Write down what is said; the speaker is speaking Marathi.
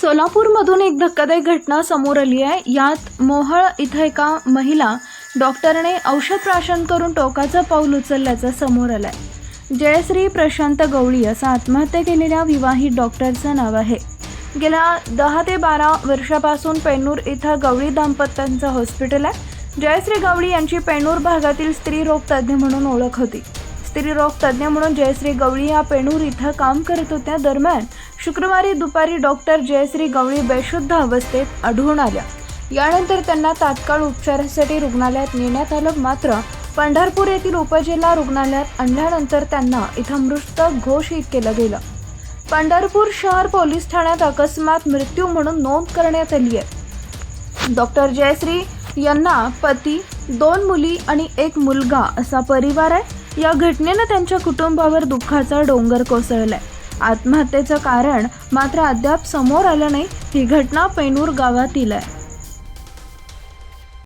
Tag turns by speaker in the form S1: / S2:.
S1: सोलापूरमधून एक धक्कादायक घटना समोर आली आहे. यात मोहळ इथं एका महिला डॉक्टरने औषध प्राशन करून टोकाचं पाऊल उचलल्याचं समोर आलंय. जयश्री प्रशांत गवळी असं आत्महत्या केलेल्या विवाहित डॉक्टरचं नाव आहे. गेल्या दहा ते बारा वर्षापासून पेनूर इथं गवळी दाम्पत्यांचं हॉस्पिटल आहे. जयश्री गवळी यांची पेनूर भागातील स्त्रीरोग तज्ज्ञ म्हणून ओळख होती. स्त्रीरोग तज्ज्ञ म्हणून जयश्री गवळी या पेणूर इथं काम करत होत्या. दरम्यान शुक्रवारी दुपारी डॉक्टर जयश्री गवळी बेशुद्ध अवस्थेत आढळून आल्या. यानंतर त्यांना तात्काळ उपचारासाठी रुग्णालयात नेण्यात आलं मात्र पंढरपूर येथील उपजिल्हा रुग्णालयात आणल्यानंतर त्यांना इथं मृत घोषित केलं गेलं. पंढरपूर शहर पोलीस ठाण्यात अकस्मात मृत्यू म्हणून नोंद करण्यात आली आहे. डॉक्टर जयश्री यांना पती दोन मुली आणि एक मुलगा असा परिवार आहे. या घटनेनं त्यांच्या कुटुंबावर दुःखाचा डोंगर कोसळलाय. आत्महत्येचं कारण मात्र अद्याप समोर आलं नाही. ही घटना पेनूर गावातील आहे.